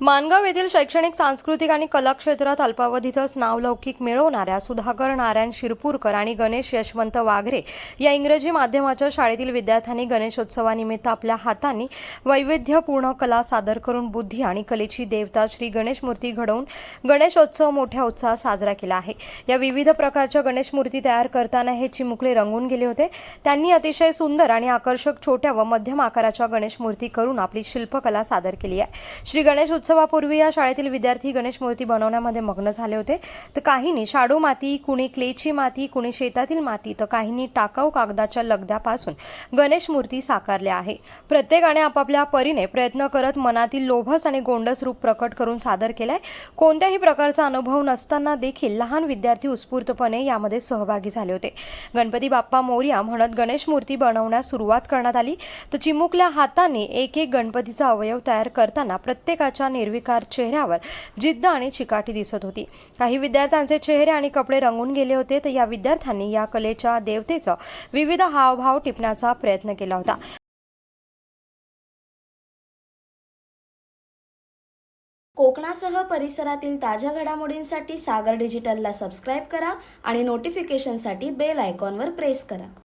मानगाव येथील शैक्षणिक सांस्कृतिक आणि कला क्षेत्रात अल्पावधीतच नावलौकिक मिळवणाऱ्या सुधाकर नारायण शिरपूरकर आणि गणेश यशवंत वाघरे या इंग्रजी माध्यमाच्या शाळेतील विद्यार्थ्यांनी गणेशोत्सवानिमित्त आपल्या हातांनी वैविध्यपूर्ण कला सादर करून बुद्धी आणि कलेची देवता श्री गणेश मूर्ती घडवून गणेशोत्सव मोठ्या उत्साहात साजरा केला आहे. या विविध प्रकारच्या गणेश मूर्ती तयार करताना हे चिमुकले रंगून गेले होते. त्यांनी अतिशय सुंदर आणि आकर्षक छोट्या व मध्यम आकाराच्या गणेश मूर्ती करून आपली शिल्पकला सादर केली आहे. श्री गणेश उत्सवापूर्वी या शाळेतील विद्यार्थी गणेश मूर्ती बनवण्यामध्ये मग्न झाले होते. तर काहींनी शाडू माती कुणी क्लेची माती कुणी शेतातील माती तर काहींनी टाकाऊ कागदाच्या लगद्यापासून गणेश मूर्ती साकारल्या आहे. प्रत्येकाने आपापल्या परीने प्रयत्न करत मनातील लोभस आणि गोंडस रूप प्रकट करून सादर केलाय. कोणत्याही प्रकारचा अनुभव नसताना देखील लहान विद्यार्थी उत्स्फूर्तपणे यामध्ये सहभागी झाले होते. गणपती बाप्पा मोर्या म्हणत गणेश मूर्ती बनवण्यास सुरुवात करण्यात आली. तर चिमुकल्या हाताने एक एक गणपतीचा अवयव तयार करताना प्रत्येकाच्या निर्विकार चेहऱ्यावर जिद्द आणि चिकाटी दिसत होती. काही विद्यार्थ्यांचे चेहरे आणि कपडे रंगून गेले होते तर या विद्यार्थ्यांनी या कलेच्या देवतेचं विविध हावभाव टिपण्याचा प्रयत्न केला होता. कोकणासह परिसरातील ताज्या घडामोडींसाठी सागर डिजिटलला सबस्क्राईब करा आणि नोटिफिकेशनसाठी बेल आयकॉनवर प्रेस करा.